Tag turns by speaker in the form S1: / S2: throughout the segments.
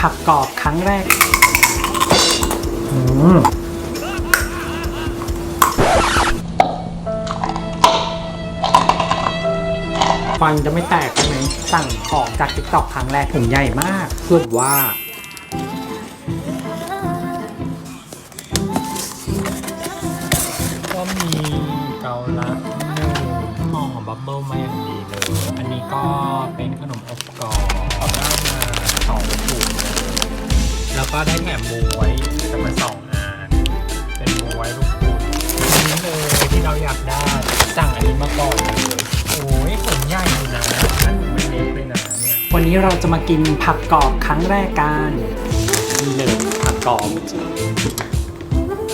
S1: ผักกรอบครั้งแรกอืมฟันจะไม่แตกใช่ไหมสั่งของจากติ๊กต็อกครั้งแรกถุงใหญ่มากสุดว่าก็มีเกาลัดหนึ่งหอมบับเบิ้ลมาอย่างดีเลย อันนี้ก็เป็นขนมอบกรอบ ก็ได้แถมบวยจะมาสองอันเป็นบวยลูกคุณอันนี้เลยที่เราอยากได้สั่งอันนี้มาก่อนเลยโอ้ยผลใหญ่อยู่นะอันนี้ไม่เล็กเลยนะเนี่ยวันนี้เราจะมากินผักกรอบครั้งแรกกันนี่เลยผักกรอบ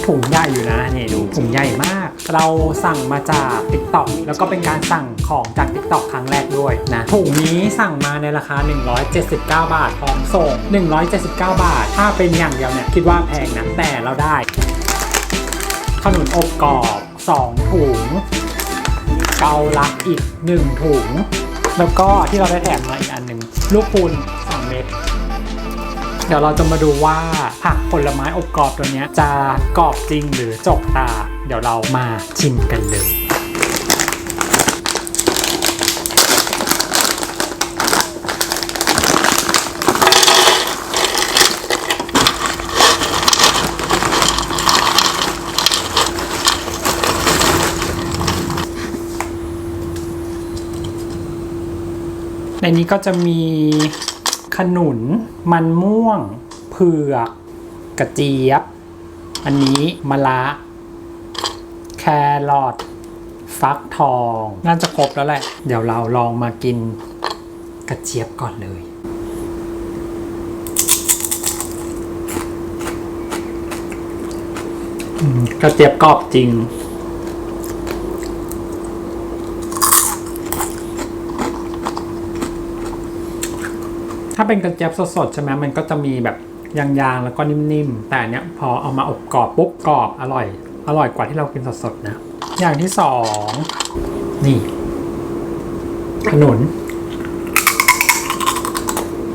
S1: ถุงใหญ่อยู่นะนี่ดูถุงใหญ่มาก เราสั่งมาจาก t ิ k t o k แล้วก็เป็นการสั่งของจาก t ิ k t o k ครั้งแรกด้วยนะถุงนี้สั่งมาในราคา 179 บาทพร้อมส่ง 179 บาท ถ้าเป็นอย่างเดียวเนี่ยคิดว่าแพงนะแต่เราได้ ขนุนอบกรอบ 2 ถุง เกาลัดอีก 1 ถุง แล้วก็ที่เราได้แถมมาอีกอันหนึ่งลูกปูน2เม็ด เดี๋ยวเราจะมาดูว่าผักผลไม้อบกรอบตัวนี้จะกรอบจริงหรือจกตา เดี๋ยวเรามาชิมกันเลยในนี้ก็จะมี ขนุน มันม่วง เผือก กระเจี๊ยบ อันนี้มะระแครอทฟักทอง น่าจะครบแล้วแหละ เดี๋ยวเราลองมากินกระเจี๊ยบก่อนเลย กระเจี๊ยบกรอบจริง ถ้าเป็นกระเจี๊ยบสดๆใช่ไหมมันก็จะมีแบบยางๆแล้วก็นิ่มๆ แต่เนี้ยพอเอามาอบกรอบปุ๊บกรอบอร่อย อร่อยกว่าที่เรากินสดๆนะ อย่างที่สองนี่ขนุน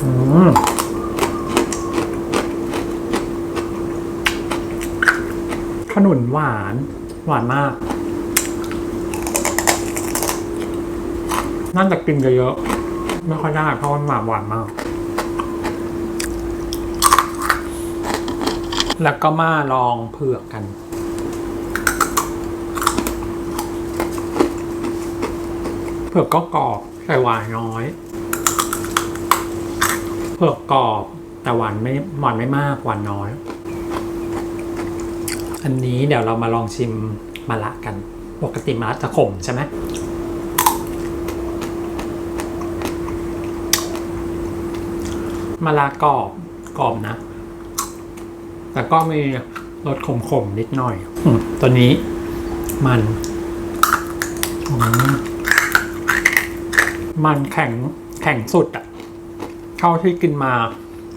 S1: อืมขนุนหวาน หวานมาก น่าจะกินเยอะๆไม่ค่อยได้เพราะมันหวานหวานมาก แล้วก็มาลองเผือกกันเผือกก็กรอบแต่หวานน้อย เผือกกรอบแต่หวานไม่หวานไม่มากหวานน้อย อันนี้เดี๋ยวเรามาลองชิมมะระกัน ปกติมะระจะขมใช่ไหมมะระกรอบกรอบนะ แต่ก็มีรสขมๆนิดหน่อยอมตัวนี้มันอืมมันแข็งแข็งสุดอะเท่าที่กินมา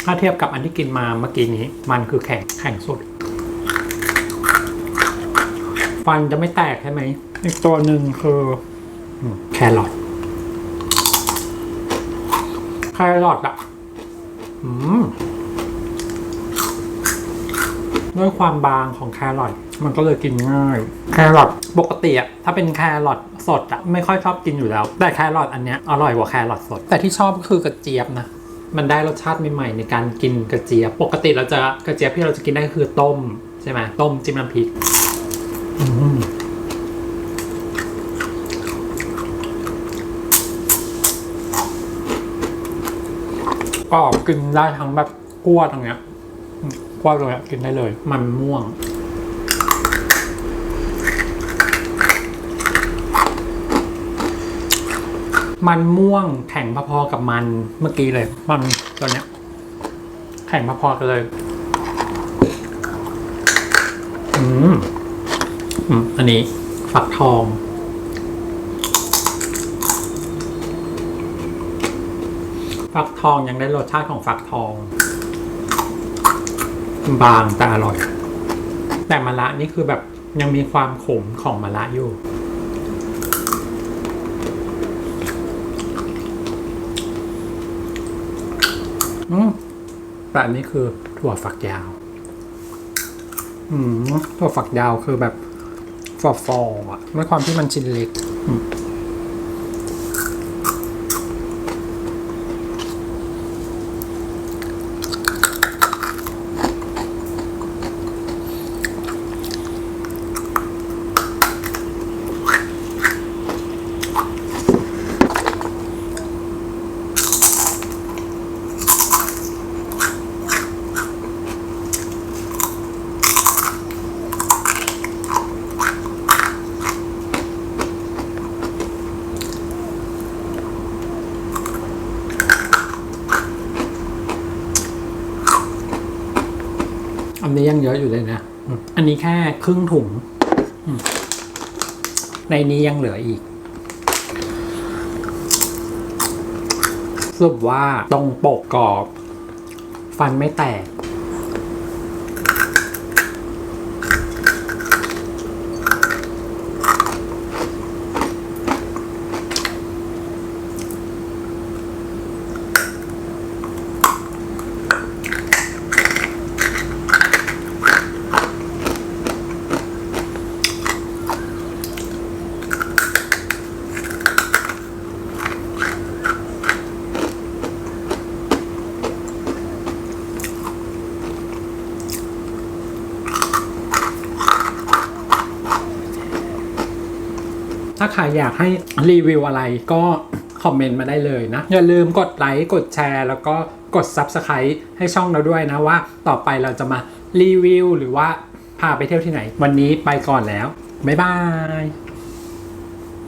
S1: ถ้าเทียบกับอันที่กินมาเมื่อกี้นี้ มันคือแข็งแข็งสุด ฟันจะไม่แตกใช่ไหมอีกตัวหนึ่งคืออืมแครอทแครอทอะอืม ด้วยความบางของแครอทมันก็เลยกินง่าย แครอทปกติอะถ้าเป็นแครอทสดอะไม่ค่อยชอบกินอยู่แล้ว แต่แครอทอันเนี้ยอร่อยกว่าแครอทสด แต่ที่ชอบก็คือกระเจี๊ยบนะมันได้รสชาติใหม่ๆในการกินกระเจี๊ยบปกติเราจะกระเจี๊ยบที่เราจะกินได้คือต้มใช่ไหมต้มจิ้มน้ำพริกอืมก็กินได้ทั้งแบบกั้วตรงเนี้ย อืมกั้วตรงเนี้ยกินได้เลย มันม่วง มันม่วงแข็งพอๆกับมันเมื่อกี้เลย มันตัวเนี้ย แข็งพอๆกันเลย อืมอืมอันนี้ฝักทองฟักทองยังได้รสชาติของฟักทอง บางแต่อร่อย แต่มะระนี่คือแบบยังมีความขมของมะระอยู่ อืม
S2: แต่อันนี้คือถั่วฝักยาว อืมถั่วฝักยาวคือแบบฟอฟออะด้วยความที่มันชิ้นเล็ก อืมำนี้ยังเยอะอยู่เลยนะ อันนี้แค่ครึ่งถุง ในนี้ยังเหลืออีกสรุปว่าตรงปกกรอบ ฟันไม่แตก ถ้าใครอยากให้รีวิวอะไรก็คอมเมนต์มาได้เลยนะ อย่าลืมกดไลค์กดแชร์ แล้วก็กด Subscribe ให้ช่องเราด้วยนะว่าต่อไปเราจะมารีวิวหรือว่าพาไปเที่ยวที่ไหน วันนี้ไปก่อนแล้ว บ๊ายบาย